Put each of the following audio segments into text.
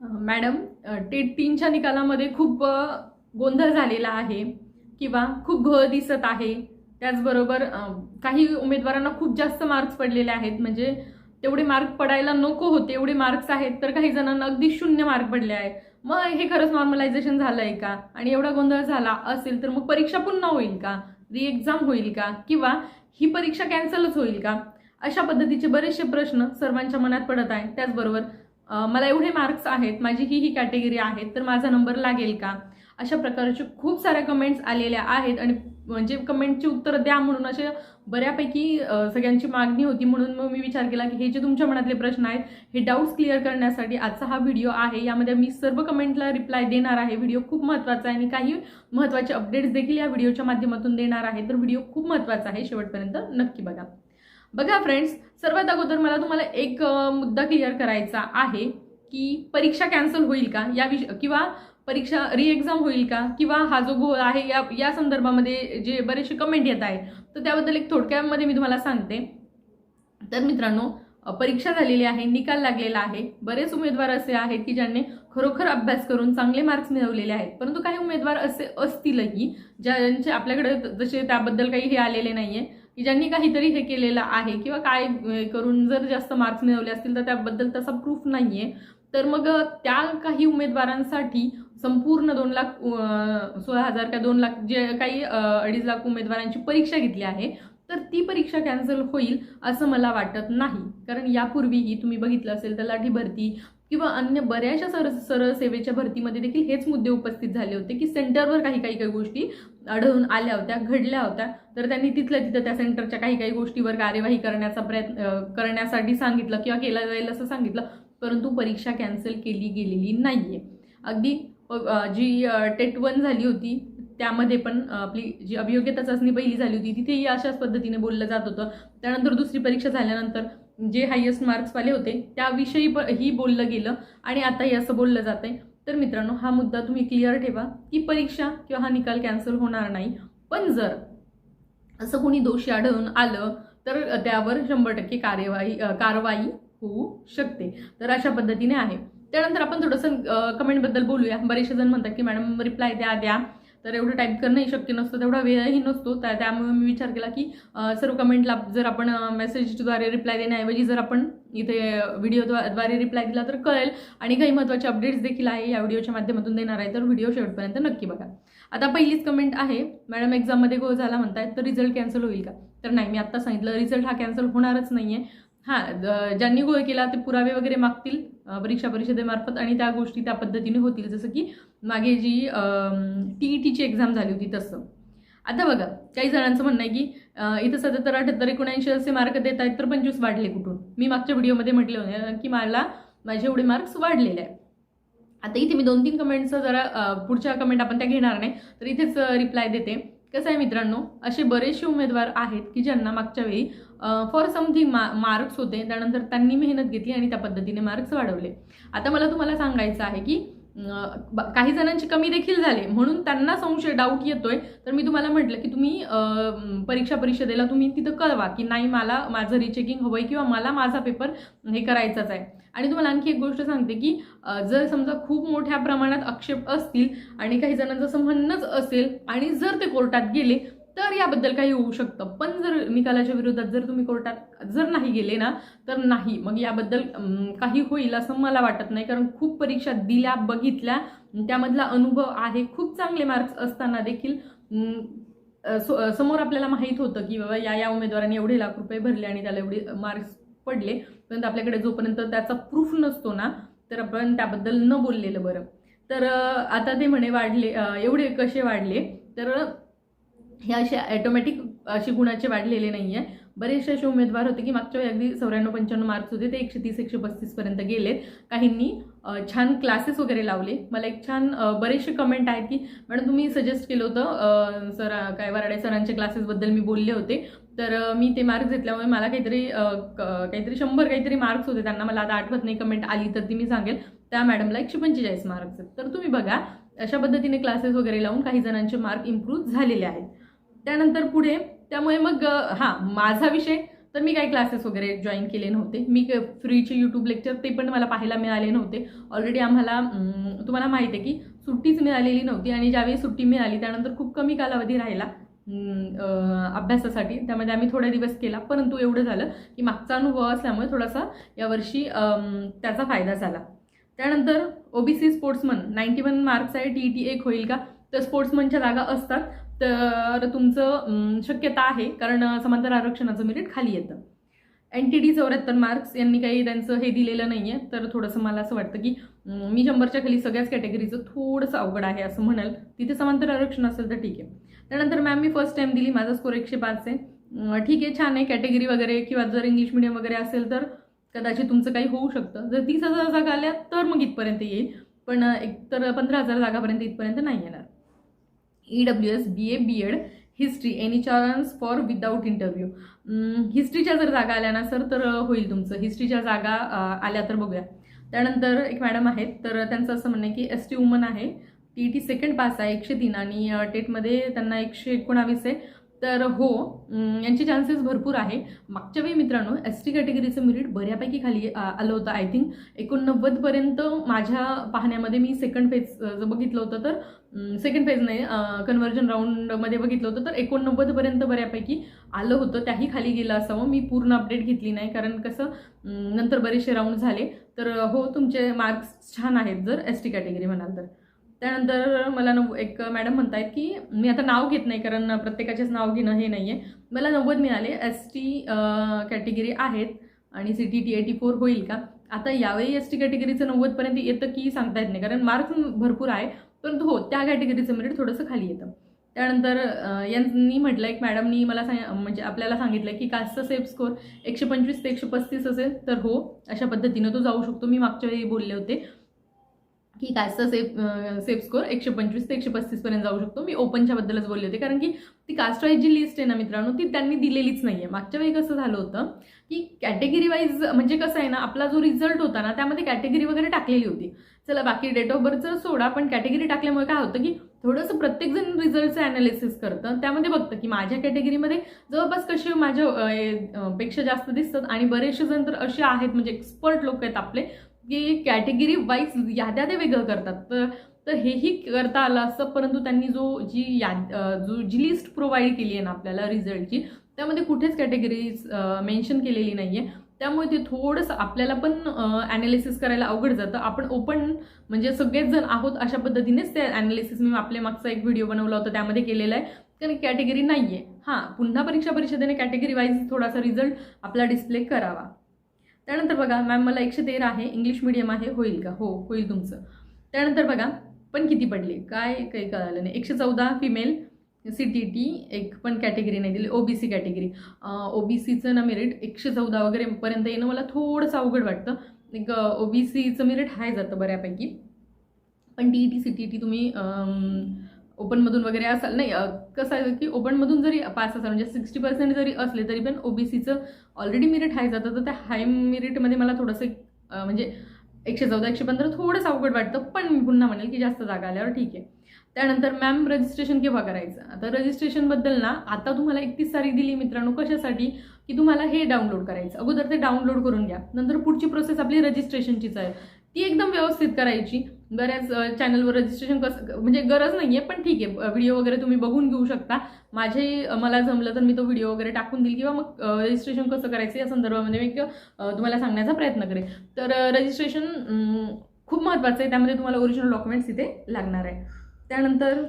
Madam TET तीनच्या निकालामध्ये खूप गोंधळ झालेला आहे किंवा खूप घ दिसत आहे. त्याचबरोबर काही उमेदवारांना खूप जास्त मार्क्स पडलेले आहेत. म्हणजे तेवढे मार्क पडायला नको होते एवढे मार्क्स आहेत तर काही जणांना अगदी शून्य मार्क पडले आहेत. मग हे खरंच नॉर्मलायझेशन झालं आहे का? आणि एवढा गोंधळ झाला असेल तर मग परीक्षा पुन्हा होईल का? री एक्झाम होईल का? किंवा ही परीक्षा कॅन्सलच होईल का? अशा पद्धतीचे बरेचसे प्रश्न सर्वांच्या मनात पडत आहेत. त्याचबरोबर मला एवढे मार्क्स आहेत माझी ही ही कॅटेगरी आहे तर माझा नंबर लागेल का? अशा प्रकारचे खूप साऱ्या कमेंट्स आलेल्या आहेत आणि म्हणजे कमेंटची उत्तरं द्या म्हणून असे बऱ्यापैकी सगळ्यांची मागणी होती म्हणून मग मी विचार केला की हे जे तुमच्या मनातले प्रश्न आहेत हे डाऊट्स क्लिअर करण्यासाठी आजचा हा व्हिडिओ आहे. यामध्ये मी सर्व कमेंटला रिप्लाय देणार आहे. व्हिडिओ खूप महत्त्वाचा आहे आणि काही महत्त्वाचे अपडेट्स देखील या व्हिडिओच्या माध्यमातून देणार आहे. तर व्हिडिओ खूप महत्त्वाचा आहे शेवटपर्यंत. नक्की बघा. बघा फ्रेंड्स सर्वात अगोदर मला तुम्हाला एक मुद्दा क्लिअर करायचा आहे की परीक्षा कॅन्सल होईल का? या विष किंवा परीक्षा रिएक्झाम होईल का? किंवा हा जो गोळ आहे या या संदर्भामध्ये जे बरेचसे कमेंट येत आहेत तर त्याबद्दल एक थोडक्यामध्ये मी तुम्हाला सांगते. तर मित्रांनो परीक्षा झालेली आहे निकाल लागलेला आहे. बरेच उमेदवार असे आहेत की ज्यांनी खरोखर अभ्यास करून चांगले मार्क्स मिळवलेले आहेत. परंतु काही उमेदवार असे असतीलही ज्यांचे आपल्याकडे जसे त्याबद्दल काही हे आलेले नाही आहे की ज्यांनी काहीतरी हे केलेलं आहे किंवा काय करून जर जास्त मार्क्स मिळवले असतील तर त्याबद्दल तसा प्रूफ नाहीये. तर मग त्या काही उमेदवारांसाठी संपूर्ण दोन लाख सोळा हजार का दोन लाख जे काही अडीच लाख उमेदवारांची परीक्षा घेतली आहे तर ती परीक्षा कॅन्सल होईल असं मला वाटत नाही. कारण यापूर्वीही तुम्ही बघितलं असेल तर लाठी भरती किंवा अन्य बऱ्याचशा सर सरळ सेवेच्या भरतीमध्ये देखील हेच मुद्दे उपस्थित झाले होते की सेंटरवर काही काही काही गोष्टी आढळून आल्या होत्या घडल्या होत्या. तर त्यांनी तिथल्या तिथं त्या सेंटरच्या काही काही गोष्टीवर कार्यवाही करण्याचा प्रयत्न करण्यासाठी सांगितलं किंवा केला जाईल असं सांगितलं. परंतु परीक्षा कॅन्सल केली गेलेली नाही आहे अगदी जी टेट वन झाली होती त्यामध्ये पण आपली जी अभियोग्यता चाचणी पहिली झाली होती तिथेही अशाच पद्धतीने बोललं जात होतं. त्यानंतर दुसरी परीक्षा झाल्यानंतर जे हायेस्ट मार्क्सवाले होते त्याविषयी प ही बोललं गेलं आणि आताही असं बोललं जात आहे तर मित्रांनो हा मुद्दा तुम्ही क्लिअर ठेवा की परीक्षा किंवा हा निकाल कॅन्सल होणार नाही. पण जर असं कोणी दोषी आढळून आलं तर त्यावर शंभर टक्के कार्यवाही कारवाई होऊ शकते. तर अशा पद्धतीने आहे. त्यानंतर आपण थोडंसं कमेंटबद्दल बोलूया. बरेचसे जण म्हणतात की मॅडम रिप्लाय द्या द्या. तर एवढं टाईप करणंही शक्य नसतं तेवढा वेळही नसतो. तर त्यामुळे मी विचार केला की सर्व कमेंटला जर आपण मेसेजद्वारे रिप्लाय देण्याऐवजी जर आपण इथे व्हिडिओद्वारे रिप्लाय दिला तर कळेल. आणि काही महत्त्वाचे अपडेट्स देखील आहे या व्हिडिओच्या माध्यमातून देणार आहे तर व्हिडिओ शेवटपर्यंत नक्की बघा. आता पहिलीच कमेंट आहे मॅडम एक्झाममध्ये गो झाला म्हणतायत तर रिझल्ट कॅन्सल होईल का? तर नाही मी आत्ता सांगितलं रिझल्ट हा कॅन्सल होणारच नाही आहे हां ज्यांनी गोळ केला ते पुरावे वगैरे मागतील परीक्षा परिषदेमार्फत आणि त्या गोष्टी त्या पद्धतीने होतील. जसं की मागे जी टी ई टीची एक्झाम झाली होती तसं. आता बघा काही जणांचं म्हणणं आहे की इथं सत्याहत्तर अठ्याहत्तर एकोणऐंशी असे मार्क देत आहेत तर पंचवीस वाढले कुठून? मी मागच्या व्हिडिओमध्ये म्हटले होते की मला माझे एवढे मार्क्स वाढलेले आहे आता इथे मी दोन तीन कमेंटचं जरा पुढच्या कमेंट आपण त्या घेणार नाही तर इथेच रिप्लाय देते. कसं आहे मित्रांनो असे बरेचसे उमेदवार आहेत की ज्यांना मागच्या वेळी फॉर समथिंग मा मार्क्स होते त्यानंतर त्यांनी मेहनत घेतली आणि त्या पद्धतीने मार्क्स वाढवले. आता मला तुम्हाला सांगायचं आहे की ब- काही जणांची कमी देखील झाले. म्हणून त्यांना संशय डाऊट येतोय. तर मी तुम्हाला म्हटलं की तुम्ही परीक्षा परिषदेला तुम्ही तिथं कळवा की नाही मला माझं रिचेकिंग हवंय किंवा मला माझा पेपर हे करायचाच आहे. आणि तुम्हाला आणखी एक गोष्ट सांगते की जर समजा खूप मोठ्या प्रमाणात आक्षेप असतील आणि काही जणांचं असं म्हणणंच असेल आणि जर ते कोर्टात गेले तर याबद्दल काही होऊ शकतं. पण जर निकालाच्या विरोधात जर तुम्ही कोर्टात जर नाही गेले ना तर नाही. मग याबद्दल काही होईल असं मला वाटत नाही. कारण खूप परीक्षा दिल्या बघितल्या त्यामधला अनुभव आहे. खूप चांगले मार्क्स असताना देखील समोर आपल्याला माहीत होतं की बाबा या या उमेदवाराने एवढे लाख रुपये भरले आणि त्याला एवढे मार्क्स पडले. परंतु आपल्याकडे जोपर्यंत त्याचा प्रूफ नसतो ना तर आपण त्याबद्दल न बोललेलं बरं. तर आता ते म्हणे वाढले एवढे कसे वाढले? तर हे असे ॲटोमॅटिक असे गुणाचे वाढलेले नाही आहे बरेचसे असे उमेदवार होते की मागच्या वेळी अगदी चौऱ्याण्णव पंच्याण्णव मार्क्स होते. ते एकशे तीस एकशे पस्तीसपर्यंत गेलेत. काहींनी छान क्लासेस वगैरे लावले. मला एक छान बरेचसे कमेंट आहेत की मॅडम तुम्ही सजेस्ट केलं होतं सर काय वराडे सरांच्या क्लासेसबद्दल मी बोलले होते. तर मी ते मार्क्स घेतल्यामुळे मला काहीतरी क- काहीतरी शंभर काहीतरी मार्क्स होते. त्यांना मला आता आठवत नाही. कमेंट आली तर ती मी सांगेल. त्या मॅडमला एकशे पंचेचाळीस मार्क्स आहेत. तर तुम्ही बघा अशा पद्धतीने क्लासेस वगैरे लावून काही जणांचे मार्क इम्प्रूव्ह झालेले आहेत. त्यानंतर पुढे त्यामुळे मग हां माझा विषय. तर मी काही क्लासेस वगैरे जॉईन केले नव्हते. मी फ्रीचे यूट्यूब लेक्चर ते पण मला पाहायला मिळाले नव्हते. ऑलरेडी आम्हाला तुम्हाला माहिती आहे की सुट्टीच मिळालेली नव्हती आणि ज्यावेळी सुट्टी मिळाली त्यानंतर खूप कमी कालावधी राहिला अभ्यासासाठी. त्यामध्ये आम्ही थोडे दिवस केला परंतु एवढं झालं की मागचा अनुभव असल्यामुळे थोडासा यावर्षी त्याचा फायदा झाला. त्यानंतर OBC sportsman ninety one marks आहे टी टी एक होईल का? तर स्पोर्ट्समनच्या जागा असतात. तर तुमचं शक्यता आहे कारण समांतर आरक्षणाचं मेरिट खाली येतं. एन टी डी चौऱ्याहत्तर मार्क्स यांनी काही त्यांचं हे दिलेलं नाही आहे तर थोडंसं मला असं वाटतं की मी शंभरच्या खाली सगळ्याच कॅटेगरीचं थोडंसं अवघड आहे असं म्हणाल तिथे समांतर आरक्षण असेल तर ठीक आहे. त्यानंतर मॅम मी फर्स्ट टाइम दिली माझा स्कोर एकशे पाच आहे. ठीक आहे छान आहे कॅटेगरी वगैरे किंवा जर इंग्लिश मिडियम वगैरे असेल तर कदाचित तुमचं काही होऊ शकतं. जर तीस हजार जागा आल्या तर मग इथपर्यंत येईल. पण एक तर पंधरा हजार जागापर्यंत इथपर्यंत नाही येणार. E W S B A B Ed history any chance for without interview हिस्ट्रीच्या जर जागा आल्या ना सर तर होईल तुमचं. हिस्ट्रीच्या जागा आल्या तर बघूया. त्यानंतर एक मॅडम आहेत तर त्यांचं असं म्हणणं आहे की एस टी वुमन आहे. टी टी सेकंड पास आहे एकशे तीन. आणि टेटमध्ये त्यांना एकशे एकोणावीस आहे. तर हो यांचे चान्सेस भरपूर आहे. मागच्या वेळी मित्रांनो एस टी कॅटेगरीचं मेरिट बऱ्यापैकी खाली आलं होतं आय थिंक एकोणनव्वदपर्यंत माझ्या पाहण्यामध्ये मी सेकंड फेज जर बघितलं होतं तर सेकंड फेज नाही कन्व्हर्जन राऊंडमध्ये बघितलं होतं तर एकोणनव्वदपर्यंत बऱ्यापैकी आलं होतं. त्याही खाली गेलं असावं. मी पूर्ण अपडेट घेतली नाही कारण कसं नंतर बरेचसे राऊंड झाले. तर हो तुमचे मार्क्स छान आहेत जर एस टी कॅटेगरी म्हणाल तर. त्यानंतर मला नव एक मॅडम म्हणत आहेत की मी आता नाव घेत नाही कारण प्रत्येकाचेच नाव घेणं हे नाही आहे मला नव्वद मिळाले एस टी कॅटेगरी आहेत आणि C T T eighty four होईल का? आता यावेळी एस टी कॅटेगरीचं नव्वदपर्यंत येतं की सांगता येत नाही कारण मार्क्स भरपूर आहे परंतु हो त्या कॅटेगरीचं मेरिट थोडंसं खाली येतं. त्यानंतर यांनी म्हटलं एक मॅडमनी मला सांग म्हणजे आपल्याला सांगितलं की कास्टचा सेफ स्कोर एकशे पंचवीस ते एकशे पस्तीस असेल तर हो अशा पद्धतीनं तो जाऊ शकतो. मी मागच्या वेळी बोलले होते. की कास्टचा सेफ सेफ स्कोर एकशे पंचवीस ते एकशे पस्तीसपर्यंत जाऊ शकतो. मी ओपनच्या बद्दलच बोलले होते कारण की ती कास्ट वाईज जी लिस्ट आहे ना मित्रांनो ती त्यांनी दिलेलीच नाही आहे मागच्या वेळी कसं झालं होतं की कॅटेगरी वाईज म्हणजे कसं आहे ना आपला जो रिझल्ट होता ना त्यामध्ये कॅटेगरी वगैरे टाकलेली होती. चला बाकी डेट ऑफ बर्थचं सोडा पण कॅटेगरी टाकल्यामुळे काय होतं की थोडंसं प्रत्येकजण रिझल्टचं ॲनालिसिस करतं. त्यामध्ये बघतं की माझ्या कॅटेगरीमध्ये जवळपास कसे माझ्या पेक्षा जास्त दिसतात आणि बरेचसे जण तर असे आहेत म्हणजे एक्सपर्ट लोक आहेत आपले. की कॅटेगरी वाईज याद्या ते वेगळं करतात. तर तर हेही करता आलं असतं परंतु त्यांनी जो जी याद जो जी लिस्ट प्रोव्हाइड केली आहे ना आपल्याला रिझल्टची त्यामध्ये कुठेच कॅटेगरीज मेन्शन केलेली नाही आहे त्यामुळे ते थोडंसं आपल्याला पण ॲनालिसिस करायला अवघड जातं. आपण ओपन म्हणजे सगळेच जण आहोत अशा पद्धतीनेच ते ॲनालिसिस मी आपल्या मागचा एक व्हिडिओ बनवला होता त्यामध्ये केलेला आहे. कारण कॅटेगरी नाही आहे हां पुन्हा परीक्षा परिषदेने कॅटेगरी वाईज थोडासा रिझल्ट आपला डिस्प्ले करावा. त्यानंतर बघा मॅम मला एकशे तेरा आहे इंग्लिश मिडियम आहे होईल का? हो होईल तुमचं. त्यानंतर बघा पण किती पडले? काय काही कळालं नाही. एकशे चौदा फिमेल सी टी टी एक पण कॅटेगरी नाही दिली. O B C category O B सीचं ना मेरिट एकशे चौदा वगैरे पर्यंत येणं मला थोडंसं अवघड वाटतं. एक ओ बी सीचं मेरिट हाय जातं बऱ्यापैकी. पण T T C T T तुम्ही ओपनमधून वगैरे असाल नाही कसं आहे की ओपनमधून जरी पास असाल म्हणजे सिक्स्टी पर्सेंट जरी असले तरी पण ओबीसीचं ऑलरेडी मेरिट हाय जातं. तर त्या हाय मेरिटमध्ये मला थोडंसं म्हणजे एकशे चौदा एकशे पंधरा थोडंसं अवघड वाटतं पण मी पुन्हा म्हणेल की जास्त जागा आल्यावर ठीक आहे. त्यानंतर मॅम रजिस्ट्रेशन केव्हा करायचं? आता रजिस्ट्रेशनबद्दल ना आता तुम्हाला एकतीस तारीख दिली मित्रांनो कशासाठी? की तुम्हाला हे डाउनलोड करायचं. अगोदर ते डाउनलोड करून घ्या. नंतर पुढची प्रोसेस आपली रजिस्ट्रेशनचीच आहे. ती एकदम व्यवस्थित करायची. बऱ्याच चॅनलवर रजिस्ट्रेशन कसं म्हणजे गरज नाही आहे पण ठीक आहे. व्हिडिओ वगैरे तुम्ही बघून घेऊ शकता. माझे मला जमलं तर मी तो व्हिडिओ वगैरे टाकून देईल किंवा मग रजिस्ट्रेशन कसं करायचं या संदर्भामध्ये मी तुम्हाला सांगण्याचा प्रयत्न करेन. तर रजिस्ट्रेशन खूप महत्त्वाचं आहे. त्यामध्ये तुम्हाला ओरिजिनल डॉक्युमेंट्स इथे लागणार आहे. त्यानंतर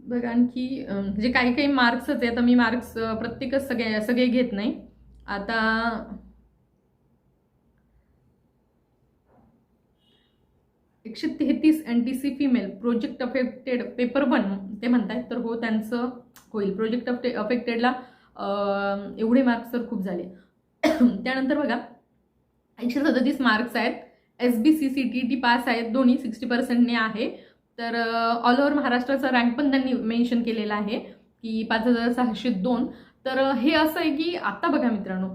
बघा आणखी अ, म्हणजे काही काही मार्क्सच आहे. आता मी मार्क्स प्रत्येकच सगळे सगळे घेत नाही. आता एकशे तेहतीस N T C female project affected paper one ते म्हणतायत. तर हो त्यांचं होईल. प्रोजेक्ट अफे अफेक्टेडला एवढे मार्क्स तर खूप झाले. त्यानंतर बघा एकशे सदतीस मार्क्स आहेत. S B C C T T pass आहेत. दोन्ही सिक्स्टी पर्सेंटने आहे. तर ऑल ओव्हर महाराष्ट्राचा रँक पण त्यांनी मेन्शन केलेला आहे की पाच हजार सहाशे दोन. तर हे असं आहे की आत्ता बघा मित्रांनो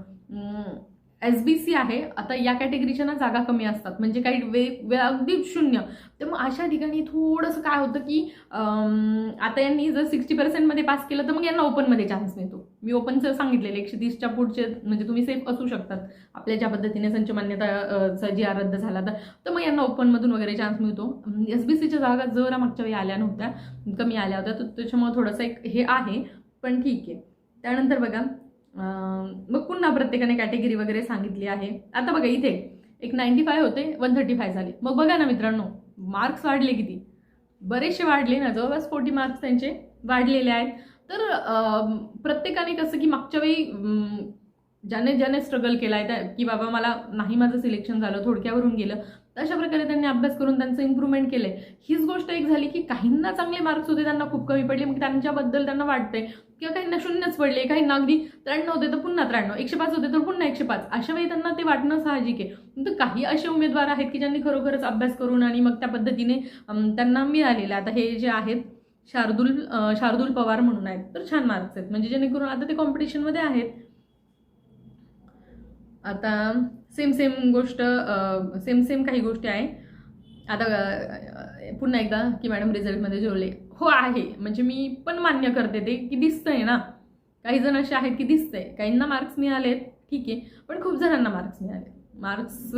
एस बी सी आहे आता या कॅटेगरीच्या ना जागा कमी असतात. म्हणजे काही वे वे अगदी शून्य. तर मग अशा ठिकाणी थोडंसं काय होतं की आता यांनी जर सिक्स्टी पर्सेंटमध्ये पास केलं तर मग यांना ओपनमध्ये चान्स मिळतो. मी ओपनचं सांगितलेलं एकशे तीसच्या पुढचे म्हणजे तुम्ही सेफ असू शकतात. आपल्या ज्या पद्धतीने संच मान्यता जी आर रद्द झाला तर तर मग यांना ओपनमधून वगैरे चान्स मिळतो. एस बी सीच्या जागा जरा मागच्या वेळी आल्या नव्हत्या कमी आल्या होत्या तर त्याच्यामुळे थोडंसं एक हे आहे पण ठीक आहे. त्यानंतर बघा मग पुन्हा प्रत्येकाने कॅटेगरी वगैरे सांगितली आहे. आता बघा इथे एक नाईन्टी फाय होते वन थर्टी फाय झाले. मग बघा ना मित्रांनो मार्क्स वाढले किती? बरेचसे वाढले ना जवळपास फोर्टी मार्क्स त्यांचे वाढलेले आहेत. तर प्रत्येकाने कसं की मागच्या वेळी ज्याने ज्याने स्ट्रगल केला आहे त्या की बाबा मला नाही माझं सिलेक्शन झालं थोडक्यावरून गेलं तर अशा प्रकारे त्यांनी अभ्यास करून त्यांचं इम्प्रूव्हमेंट केलं हीच गोष्ट एक झाली की काहींना चांगले मार्क्स होते त्यांना खूप कमी पडले मग त्यांच्याबद्दल त्यांना वाटतंय. किंवा काहींना शून्यच पडले काहींना अगदी त्र्याण्णव होते तर पुन्हा त्र्याण्णव एकशे पाच होते तर पुन्हा एकशे पाच. अशा वेळी त्यांना ते वाटणं साहजिक आहे. तर काही असे उमेदवार आहेत की ज्यांनी खरोखरच अभ्यास करून आणि मग त्या पद्धतीने त्यांना मिळालेले. आता हे जे आहेत शार्दूल शार्दूल पवार म्हणून आहेत तर छान मार्क्स आहेत. म्हणजे जेणेकरून आता ते कॉम्पिटिशनमध्ये आहेत. आता सेम सेम गोष्ट सेम सेम काही गोष्टी आहे. आता पुन्हा एकदा की मॅडम रिझल्टमध्ये जोडले हो आहे. म्हणजे मी पण मान्य करते ते की दिसतंय ना. काही जण असे आहेत की दिसतंय. काहींना मार्क्स मिळालेत ठीक आहे. पण खूप जणांना मार्क्स मिळाले मार्क्स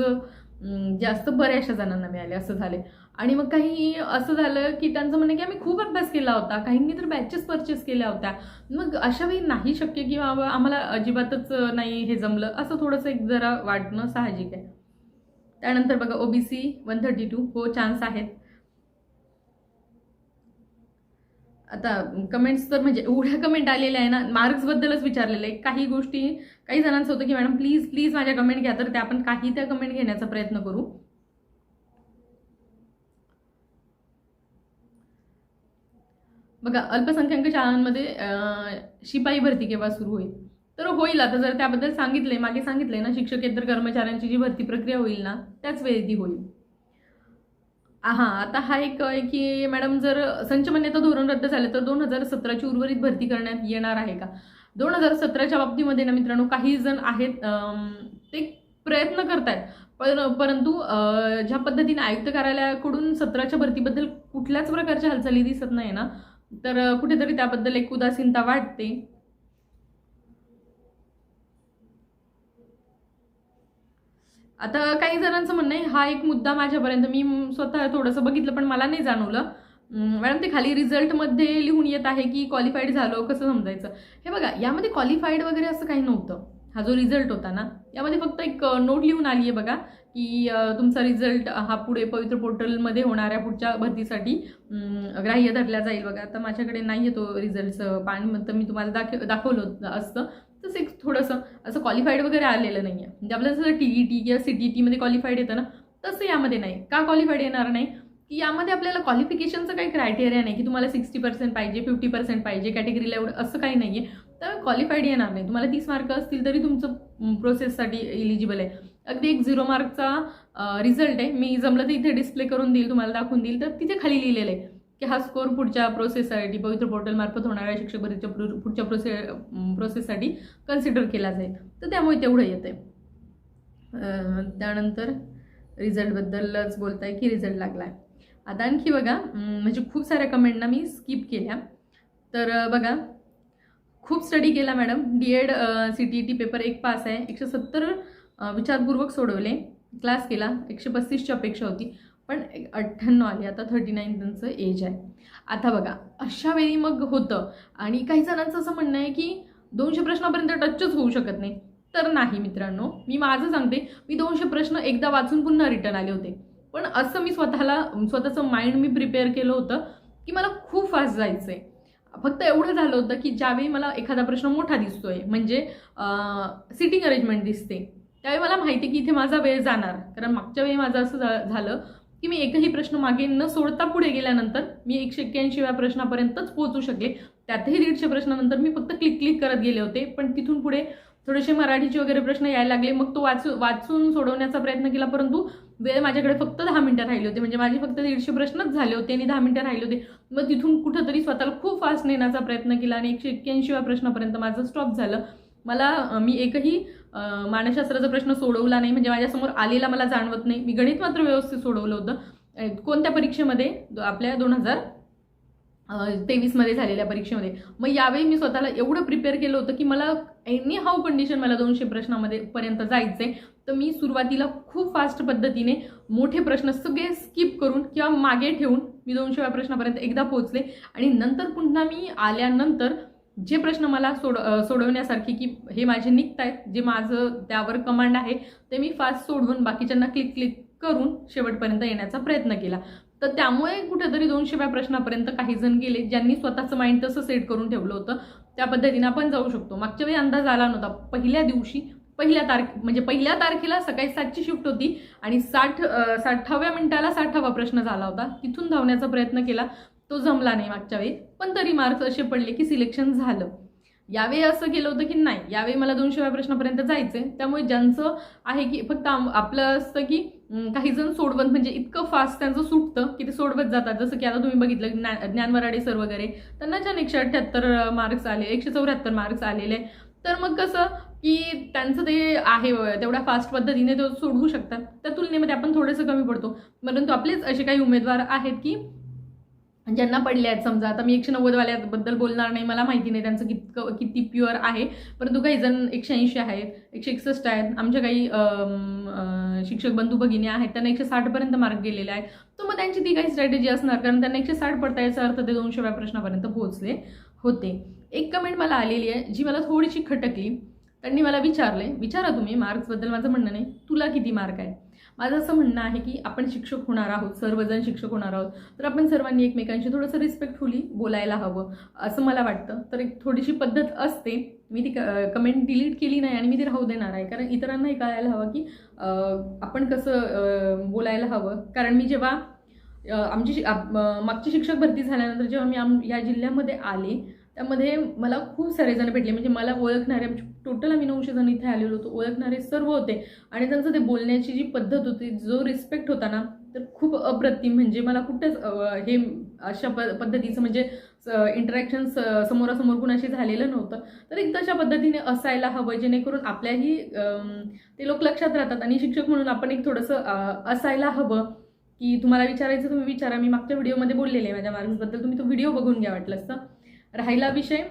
जास्त बऱ्याचशा जणांना मिळाले असं झाले आणि मग काही असं झालं की त्यांचं म्हणणं की आम्ही खूप अभ्यास केला होता. काहींनी तर बॅचेस परचेस केल्या होत्या. मग अशा वेळी नाही शक्य की बाबा आम्हाला अजिबातच नाही हे जमलं. असं थोडंसं एक जरा वाटणं साहजिक आहे. त्यानंतर बघा ओबीसी वन थर्टी टू हो चान्स आहेत. आता कमेंट्स तर म्हणजे एवढ्या कमेंट आलेल्या आहे ना मार्क्सबद्दलच विचारलेलं आहे. काही गोष्टी काही जणांचं होतं की मॅडम प्लीज प्लीज माझ्या कमेंट घ्या. तर त्या आपण काही त्या कमेंट घेण्याचा प्रयत्न करू. बघा अल्पसंख्याक शाळांमध्ये शिपाई भरती केव्हा सुरू होईल? तर होईल आता जर त्याबद्दल सांगितले मागे सांगितले ना शिक्षकेतर कर्मचाऱ्यांची जी भरती प्रक्रिया होईल ना त्याच वेळी ती होईल. हां आता हा एक आहे की मॅडम जर संच मान्यता धोरण रद्द झालं तर दोन हजार सतराची उर्वरित भरती करण्यात येणार आहे का? दोन हजार सतराच्या बाबतीमध्ये ना मित्रांनो काही जण आहेत ते प्रयत्न करतायत. पर परंतु ज्या पद्धतीने आयुक्त कार्यालयाकडून सतराच्या भरतीबद्दल कुठल्याच प्रकारच्या हालचाली दिसत नाही ना तर कुठेतरी त्याबद्दल एक उदासीनता वाटते. आता काही जणांचं म्हणणं आहे हा एक मुद्दा माझ्यापर्यंत मी स्वतः थोडंसं बघितलं पण मला नाही जाणवलं. मॅडम ते खाली रिझल्टमध्ये लिहून येत आहे की क्वालिफाईड झालो कसं समजायचं? हे बघा यामध्ये क्वालिफाईड वगैरे असं काही नव्हतं. हा जो रिझल्ट होता ना यामध्ये फक्त एक नोट लिहून आली आहे बघा की तुमचा रिझल्ट हा पुढे पवित्र पोर्टलमध्ये होणाऱ्या पुढच्या भरतीसाठी ग्राह्य धरला जाईल बघा. आता माझ्याकडे नाही आहे तो रिझल्टचं पान तर मी तुम्हाला दाखव दाखवलं होतं असतं. तसं एक थोडंसं असं क्वालिफाईड वगैरे आलेलं नाही आहे म्हणजे आपल्याला जसं टी ई टी किंवा सी टी टीमध्ये क्वालिफाईड येतं ना तसं यामध्ये नाही. का क्वालिफाईड येणार नाही? की यामध्ये आपल्याला क्वालिफिकेशनचं काही क्रायटेरिया नाही की तुम्हाला सिक्स्टी पर्सेंट पाहिजे फिफ्टी पर्सेंट पाहिजे कॅटेगरीला एवढं असं काही नाही आहे तर क्वालिफाईड येणार नाही. तुम्हाला तीस मार्क असतील तरी तुमचं प्रोसेससाठी इलिजिबल आहे. अगदी एक झिरो मार्कचा रिझल्ट आहे. मी जमलं तर इथे डिस्प्ले करून देईल तुम्हाला दाखवून देईल. तर तिथे खाली लिहिलेलं आहे. की हा स्कोर पुढच्या प्रोसेससाठी पवित्र पोर्टलमार्फत होणाऱ्या शिक्षक भरतीच्या पुढच्या प्रोसे प्रोसेससाठी कन्सिडर केला जाईल. तर त्यामुळे तेवढं येतं आहे त्यानंतर रिझल्टबद्दलच आहे की रिझल्ट लागला आहे आता आणखी बघा म्हणजे खूप साऱ्या कमेंटना मी स्किप केल्या. तर बघा खूप स्टडी केला madam D Ed C T T paper एक पास आहे. एकशे सत्तर विचारपूर्वक सोडवले. क्लास केला. एकशे पस्तीसची अपेक्षा होती. पण एक अठ्ठ्याण्णव आली आता थर्टी नाईन त्यांचं एज आहे. आता बघा अशा वेळी मग होतं. आणि काही जणांचं असं म्हणणं आहे की दोनशे प्रश्नापर्यंत टचच होऊ शकत नाही. तर नाही मित्रांनो मी माझं सांगते मी दोनशे प्रश्न एकदा वाचून पुन्हा रिटर्न आले होते. पण असं मी स्वतःला स्वतःचं माइंड मी प्रिपेअर केलं होतं की मला खूप फास्ट जायचं आहे फक्त एवढं झालं होतं की ज्यावेळी मला एखादा प्रश्न मोठा दिसतोय म्हणजे सिटिंग अरेंजमेंट दिसते त्यावेळी मला माहिती की इथे माझा वेळ जाणार. कारण मागच्या वेळी माझं असं झा- झालं की मी एकही प्रश्न मागे न सोडता पुढे गेल्यानंतर मी एकशे एक्क्याऐंशीव्या प्रश्नापर्यंतच पोहोचू शकले. त्यातही दीडशे प्रश्नानंतर मी फक्त क्लिक क्लिक करत गेले होते. पण तिथून पुढे थोडेसे मराठीचे वगैरे प्रश्न यायला लागले. मग तो वाचू वाचून सोडवण्याचा प्रयत्न केला. परंतु वेळ माझ्याकडे फक्त दहा मिनटं राहिले होते. म्हणजे माझे फक्त दीडशे प्रश्नच झाले होते आणि दहा मिनटं राहिले होते. मग तिथून कुठंतरी स्वतःला खूप फास्ट नेण्याचा प्रयत्न केला आणि एकशे एक्क्याऐंशीव्या प्रश्नापर्यंत माझं स्टॉप झालं. मला मी एकही मानसशास्त्राचा प्रश्न सोडवला नाही म्हणजे माझ्यासमोर आलेला मला जाणवत नाही. मी गणित मात्र व्यवस्थित सोडवलं होतं. कोणत्या परीक्षेमध्ये? आपल्या दोन हजार तेवीसमध्ये झालेल्या परीक्षेमध्ये. मग यावेळी मी स्वतःला एवढं प्रिपेअर केलं होतं की मला एनी हाऊ कंडिशन मला दोनशे प्रश्नामध्ये पर्यंत जायचं तर मी सुरुवातीला खूप फास्ट पद्धतीने मोठे प्रश्न सगळे स्किप करून किंवा मागे ठेवून मी दोनशेव्या प्रश्नापर्यंत एकदा पोहोचले. आणि नंतर पुन्हा मी आल्यानंतर जे प्रश्न मला सोड सोडवण्यासारखे की हे माझे निघत आहेत जे माझं त्यावर कमांड आहे ते मी फास्ट सोडवून बाकीच्यांना क्लिक क्लिक करून शेवटपर्यंत येण्याचा प्रयत्न केला. तर त्यामुळे कुठेतरी दोनशेव्या प्रश्नापर्यंत काही जण गेले ज्यांनी स्वतःचं माइंड तसं सेट करून ठेवलं होतं. त्या पद्धतीने आपण जाऊ शकतो. मागच्या वेळी अंदाज आला नव्हता. पहिल्या दिवशी पहिल्या तारखे म्हणजे पहिल्या तारखेला सकाळी सातची शिफ्ट होती आणि साठ साठाव्या मिनिटाला साठावा प्रश्न झाला होता. तिथून धावण्याचा प्रयत्न केला. तो जमला नाही मागच्या वेळी. पण तरी मार्क्स असे पडले की सिलेक्शन झालं. यावेळी असं केलं होतं की नाही यावेळी मला दोनशेव्या प्रश्नापर्यंत जायचं आहे त्यामुळे ज्यांचं आहे की फक्त आपलं असतं की काही जण सोडवत म्हणजे इतकं फास्ट त्यांचं सुटतं की ते सोडवत जातात. जसं की आता तुम्ही बघितलं ज्ञान ज्ञानवराडे सर वगैरे त्यांना छान एकशे अठ्ठ्याहत्तर मार्क्स आले एकशे चौऱ्याहत्तर मार्क्स आलेले तर मग कसं की त्यांचं ते आहे तेवढ्या फास्ट पद्धतीने ते सोडवू शकतात. त्या तुलनेमध्ये आपण थोडंसं कमी पडतो. परंतु आपलेच असे काही उमेदवार आहेत की ज्यांना पडले आहेत समजा आता मी एकशे नव्वदवाल्याबद्दल बोलणार नाही मला माहिती नाही त्यांचं कितकं किती प्युअर आहे परंतु काही जण एकशे ऐंशी आहेत एकशे एकसष्ट आहेत आमच्या काही शिक्षक बंधू भगिनी आहेत त्यांना एकशे साठपर्यंत मार्क गेलेले आहेत. तर मग त्यांची ती काही स्ट्रॅटेजी असणार कारण त्यांना एकशे साठ पडता याचा अर्थ ते दोनशेव्या प्रश्नापर्यंत पोहोचले होते. एक कमेंट मला आलेली आहे जी मला थोडीशी खटकली. त्यांनी मला विचारले विचारा तुम्ही मार्क्सबद्दल माझं म्हणणं नाही तुला किती मार्क आहे माझं असं म्हणणं आहे की आपण शिक्षक होणार आहोत सर्वजण शिक्षक होणार आहोत तर आपण सर्वांनी एकमेकांशी थोडंसं रिस्पेक्टफुली बोलायला हवं असं मला वाटतं. तर एक थोडीशी पद्धत असते. मी ती कमेंट डिलीट केली नाही आणि मी ती राहू देणार आहे. कारण इतरांनाही कळायला हवं की आपण कसं बोलायला हवं. कारण मी जेव्हा आमची मागची शिक्षक भरती झाल्यानंतर जेव्हा मी आम या जिल्ह्यामध्ये आले त्यामध्ये मला खूप सारे जण भेटले. म्हणजे मला ओळखणारे म्हणजे टोटल आम्ही नऊशे जण इथे आलेलो होतो. ओळखणारे सर्व होते. आणि त्यांचं ते बोलण्याची जी पद्धत होती जो रिस्पेक्ट होता ना तर खूप अप्रतिम. म्हणजे मला कुठंच हे अशा प पद्धतीचं म्हणजे इंटरॅक्शन समोरासमोर कुणाशी झालेलं नव्हतं. तर एक तशा पद्धतीने असायला हवं जेणेकरून आपल्याही ते लोक लक्षात राहतात. आणि शिक्षक म्हणून आपण एक थोडंसं असायला हवं की तुम्हाला विचारायचं तुम्ही विचारा. मी मागच्या व्हिडिओमध्ये बोललेले आहे माझ्या मार्क्सबद्दल तुम्ही तो व्हिडिओ बघून घ्या वाटलं असतं राहिला विषय?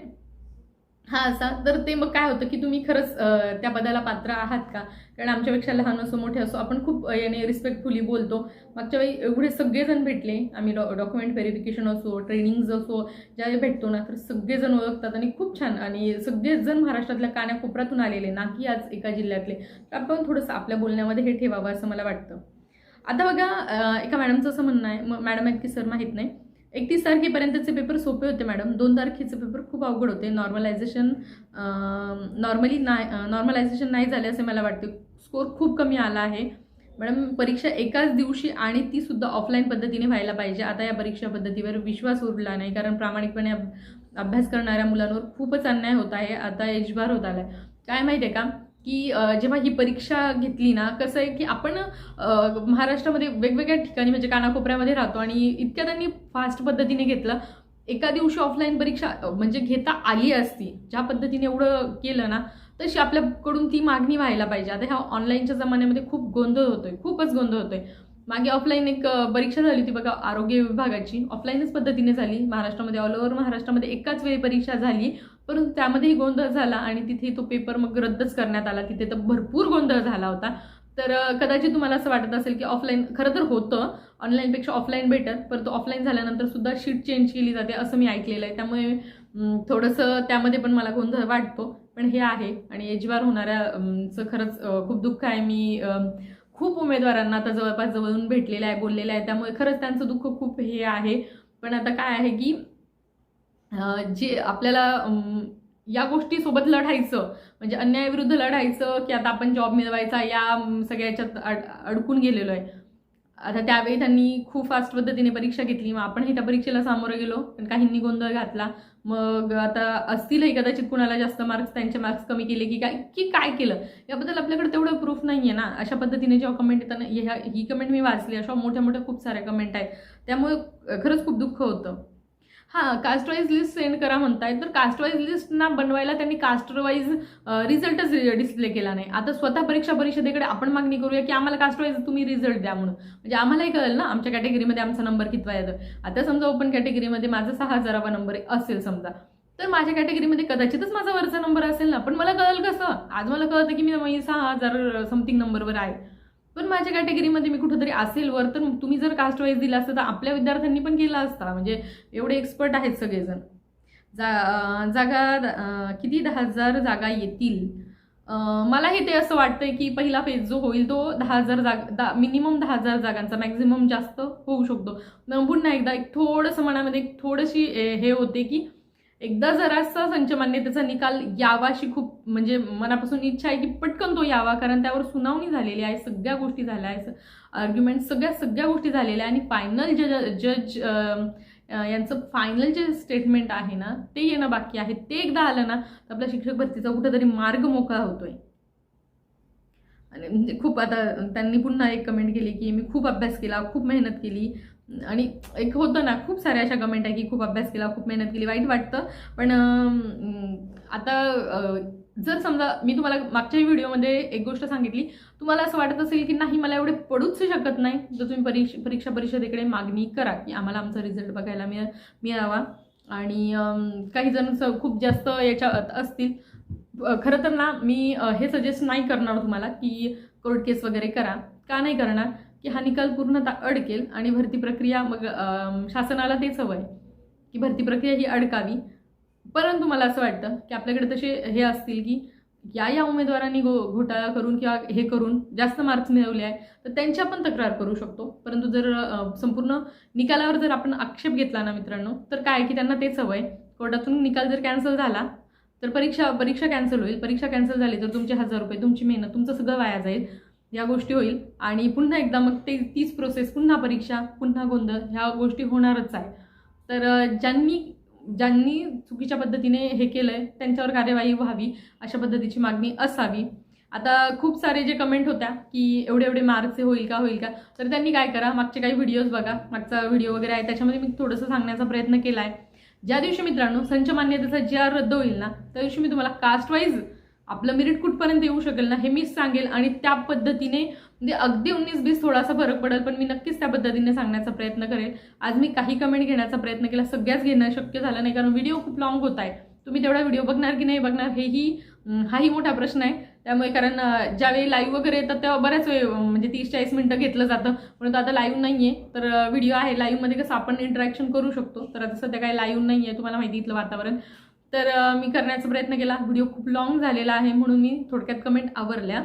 हा असा. तर ते मग काय होतं की तुम्ही खरंच त्या पदाला पात्र आहात का? कारण आमच्यापेक्षा लहान असो मोठे असो आपण खूप याने रिस्पेक्टफुली बोलतो. मागच्या वेळी एवढे सगळेजण भेटले. आम्ही डॉ डॉक्युमेंट व्हेरिफिकेशन असो ट्रेनिंग्ज असो ज्यावेळी भेटतो ना तर सगळेजण ओळखतात आणि खूप छान. आणि सगळेजण महाराष्ट्रातल्या कानाकोपऱ्यातून आलेले ना की आज एका जिल्ह्यातले. तर आपण थोडंसं आपल्या बोलण्यामध्ये हे ठेवावं असं मला वाटतं. आता बघा एका मॅडमचं असं म्हणणं आहे. मॅडम आहेत की सर माहीत नाही? एकतीस तारखेपर्यंतचे पेपर सोपे होते मॅडम. दोन तारखेचे पेपर खूप अवघड होते. नॉर्मलायझेशन नॉर्मली नाही नॉर्मलायझेशन नाही झाले असे मला वाटते. स्कोर खूप कमी आला आहे. मॅडम परीक्षा एकाच दिवशी आणि ती सुद्धा ऑफलाईन पद्धतीने व्हायला पाहिजे. आता या परीक्षा पद्धतीवर विश्वास उरला नाही कारण प्रामाणिकपणे अभ्यास करणाऱ्या मुलांवर खूपच अन्याय होत आहे. आता एजबार होत आलाय. काय माहिती आहे का? की जेव्हा ही परीक्षा घेतली ना कसं आहे की आपण महाराष्ट्रामध्ये वेगवेगळ्या ठिकाणी म्हणजे कानाकोपऱ्यामध्ये राहतो आणि इतक्या त्यांनी फास्ट पद्धतीने घेतलं. एका दिवशी ऑफलाईन परीक्षा म्हणजे घेता आली असती ज्या पद्धतीने एवढं केलं ना तशी आपल्याकडून ती मागणी व्हायला पाहिजे. आता ह्या ऑनलाईनच्या जमान्यामध्ये खूप गोंधळ होतोय खूपच गोंधळ होतोय. मागे ऑफलाईन एक परीक्षा झाली होती बघा आरोग्य विभागाची. ऑफलाईनच पद्धतीने झाली. महाराष्ट्रामध्ये ऑल ओव्हर महाराष्ट्रामध्ये एकाच वेळी परीक्षा झाली. परंतु त्यामध्येही गोंधळ झाला आणि तिथे तो पेपर मग रद्दच करण्यात आला. तिथे तर भरपूर गोंधळ झाला होता. तर कदाचित तुम्हाला असं वाटत असेल की ऑफलाईन खरं तर होतं. ऑनलाईनपेक्षा ऑफलाईन बेटर परंतु ऑफलाईन झाल्यानंतर सुद्धा शीट चेंज केली जाते असं मी ऐकलेलं आहे. त्यामुळे थोडंसं त्यामध्ये पण मला गोंधळ वाटतो. पण हे आहे आणि एजवार होणाऱ्याचं चं खरंच खूप दुःख आहे. मी खूप उमेदवारांना आता जवळपास जवळून भेटलेलं आहे बोललेलं आहे. त्यामुळे खरंच त्यांचं दुःख खूप हे आहे. पण आता काय आहे की जे आपल्याला या गोष्टीसोबत लढायचं म्हणजे अन्यायाविरुद्ध लढायचं की आता आपण जॉब मिळवायचा या सगळ्या याच्यात अड अडकून गेलेलो आहे. आता त्यावेळी त्यांनी खूप फास्ट पद्धतीने परीक्षा घेतली. मग आपणही त्या परीक्षेला सामोरं गेलो पण काहींनी गोंधळ घातला. मग आता असतीलही कदाचित कुणाला जास्त मार्क्स त्यांचे मार्क्स कमी केले की काय की काय केलं? याबद्दल आपल्याकडे तेवढं प्रूफ नाही आहे ना. अशा पद्धतीने जेव्हा कमेंट येताना ह्या ही कमेंट मी वाचली. अशा मोठ्या मोठ्या खूप साऱ्या कमेंट आहेत. त्यामुळे खरंच खूप दुःख होतं. हां कास्टवाईज लिस्ट सेंड करा म्हणतायत. तर कास्टवाईज लिस्ट ना बनवायला त्यांनी कास्टवाईज रिझल्टच डिस्प्ले केला नाही. आता स्वतः परीक्षा परिषदेकडे आपण मागणी करूया की आम्हाला कास्टवाईज तुम्ही रिझल्ट द्या म्हणून. म्हणजे आम्हालाही कळेल ना आमच्या कॅटेगरीमध्ये आमचा नंबर कितवा येतो आता समजा ओपन कॅटेगरीमध्ये माझा सहा हजारावा नंबर असेल समजा. तर माझ्या कॅटेगरीमध्ये कदाचितच माझा वरचा नंबर असेल ना. पण मला कळेल कसं? आज मला कळतं की मी मी सहा हजार समथिंग नंबरवर आहे. पण माझ्या कॅटेगरीमध्ये मी कुठंतरी असेल वर तर तुम्ही जर कास्ट वाईज दिला असतं तर आपल्या विद्यार्थ्यांनी पण केला असता. म्हणजे एवढे एक्सपर्ट आहेत सगळेजण. जा जागा किती दहा हजार जागा येतील? मला मलाही ते असं वाटतंय की पहिला फेज जो होईल तो दहा हजार जाग दा मिनिमम दहा हजार जागांचा मॅक्झिमम जास्त होऊ शकतो. पुन्हा एकदा एक थोडंसं मनामध्ये एक थोडीशी ए, हे होते की एकदा जरासा संचमान्यतेचा निकाल यावाशी खूप म्हणजे मनापासून इच्छा आहे की पटकन तो यावा कारण त्यावर सुनावणी झालेली आहे सगळ्या गोष्टी झाल्या आहेत आर्ग्युमेंट सगळ्या सगळ्या गोष्टी झालेल्या आहे आणि फायनल जज जज यांचं फायनल जे स्टेटमेंट आहे ना ते येणं बाकी आहे. ते एकदा आलं ना तर आपल्या शिक्षक भरतीचा कुठेतरी मार्ग मोकळा होतोय. आणि म्हणजे खूप आता त्यांनी पुन्हा एक कमेंट केली की मी खूप अभ्यास केला खूप मेहनत केली आणि एक होतं ना खूप साऱ्या अशा कमेंट आहे की खूप अभ्यास केला खूप मेहनत केली वाईट वाटतं. पण आता जर समजा मी तुम्हाला मागच्या व्हिडिओमध्ये एक गोष्ट सांगितली तुम्हाला असं वाटत असेल की नाही मला एवढे पडूच शकत नाही तर तुम्ही परीक्षा परीक्षा परिषदेकडे मागणी करा की आम्हाला आमचा रिझल्ट बघायला मिळ मिळावा. आणि काही जण स- खूप जास्त याच्यात असतील. खरं तर ना मी हे सजेस्ट नाही करणार तुम्हाला की कोर्ट केस वगैरे करा. का नाही करणार? की हा निकाल पूर्णतः अडकेल आणि भरती प्रक्रिया मग शासनाला तेच हवं आहे की भरती प्रक्रिया ही अडकावी. परंतु मला असं वाटतं की आपल्याकडे तसे हे असतील की या या उमेदवारांनी गो घोटाळा करून किंवा हे करून जास्त मार्क्स मिळवले आहे तर त्यांची आपण तक्रार करू शकतो. परंतु जर संपूर्ण निकालावर जर आपण आक्षेप घेतला ना मित्रांनो तर काय की त्यांना तेच हवं आहे कोर्टातून निकाल जर कॅन्सल झाला तर परीक्षा परीक्षा कॅन्सल होईल. परीक्षा कॅन्सल झाली तर तुमचे हजार रुपये तुमची मेहनत तुमचं सगळं वाया जाईल. या गोष्टी होईल. आणि पुन्हा एकदा मग ते तीच प्रोसेस पुन्हा परीक्षा पुन्हा गोंधळ ह्या गोष्टी होणारच आहे. तर ज्यांनी ज्यांनी चुकीच्या पद्धतीने हे केलं आहे त्यांच्यावर कार्यवाही व्हावी अशा पद्धतीची मागणी असावी. आता खूप सारे जे कमेंट होत्या की एवढे एवढे मार्क्स होईल का होईल का? तर त्यांनी काय करा मागचे काही व्हिडिओज बघा. मागचा व्हिडिओ वगैरे आहे त्याच्यामध्ये मी थोडंसं सांगण्याचा प्रयत्न केला आहे ज्या दिवशी मित्रांनो संच मान्यतेचा जी आर रद्द होईल ना त्या दिवशी मी तुम्हाला कास्ट वाईज आपलं मेरिट कुठपर्यंत येऊ शकेल ना हे मीच सांगेल आणि त्या पद्धतीने म्हणजे अगदी उन्नीस बीस थोडासा फरक पडेल पण मी नक्कीच त्या पद्धतीने सांगण्याचा प्रयत्न करेल. आज मी काही कमेंट घेण्याचा प्रयत्न केला सगळ्याच घेणं शक्य झालं नाही कारण व्हिडिओ खूप लॉंग होत आहे. तुम्ही तेवढा व्हिडिओ बघणार की नाही बघणार हेही हाही मोठा प्रश्न आहे. त्यामुळे कारण ज्यावेळी लाईव्ह वगैरे येतात तेव्हा बऱ्याच वेळ म्हणजे तीस चाळीस मिनटं घेतलं जातं. परंतु आता लाईव्ह नाही आहे तर व्हिडिओ आहे लाईव्हमध्ये कसं आपण इंटरॅक्शन करू शकतो. तर आता सध्या काही लाईव्ह नाही आहे तुम्हाला माहिती इथलं वातावरण. तर मी करण्याचा प्रयत्न केला. व्हिडिओ खूप लॉंग झालेला आहे म्हणून मी थोडक्यात कमेंट आवरल्या.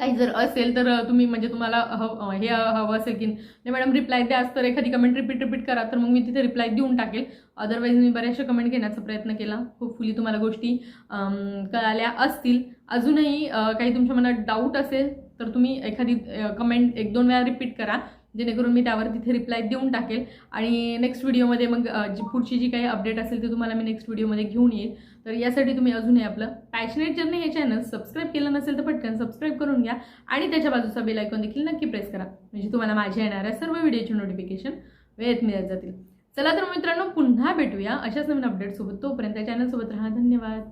काही जर असेल तर तुम्ही म्हणजे तुम्हाला हव हे हवं असेल की नाही मॅडम रिप्लाय द्याच तर एखादी कमेंट रिपीट रिपीट करा तर मग मी तिथे रिप्लाय देऊन टाकेल. अदरवाईज मी बऱ्याचशा कमेंट घेण्याचा प्रयत्न केला. होपफुली तुम्हाला गोष्टी कळाल्या असतील. अजूनही काही तुमच्या मनात डाऊट असेल तर तुम्ही एखादी कमेंट एक दोन वेळा रिपीट करा. जेणेकरून मी त्यावर तिथे रिप्लाय देऊन टाकेल. आणि नेक्स्ट व्हिडिओमध्ये मग जी पुढची जी काही अपडेट असेल ती तुम्हाला मी नेक्स्ट व्हिडिओमध्ये घेऊन येईल. तर यासाठी तुम्ही अजूनही आपलं पॅशनेट जर्नी हे चॅनल सबस्क्राईब केलं नसेल तर पटकन सबस्क्राईब करून घ्या. आणि त्याच्या बाजूचा बेल आयकॉन देखील नक्की प्रेस करा. म्हणजे तुम्हाला माझ्या येणाऱ्या सर्व व्हिडिओची नोटिफिकेशन वेळेत मिळत जातील. चला तर मित्रांनो पुन्हा भेटूया अशाच नवीन अपडेटसोबत तोपर्यंत चॅनलसोबत राहा. धन्यवाद.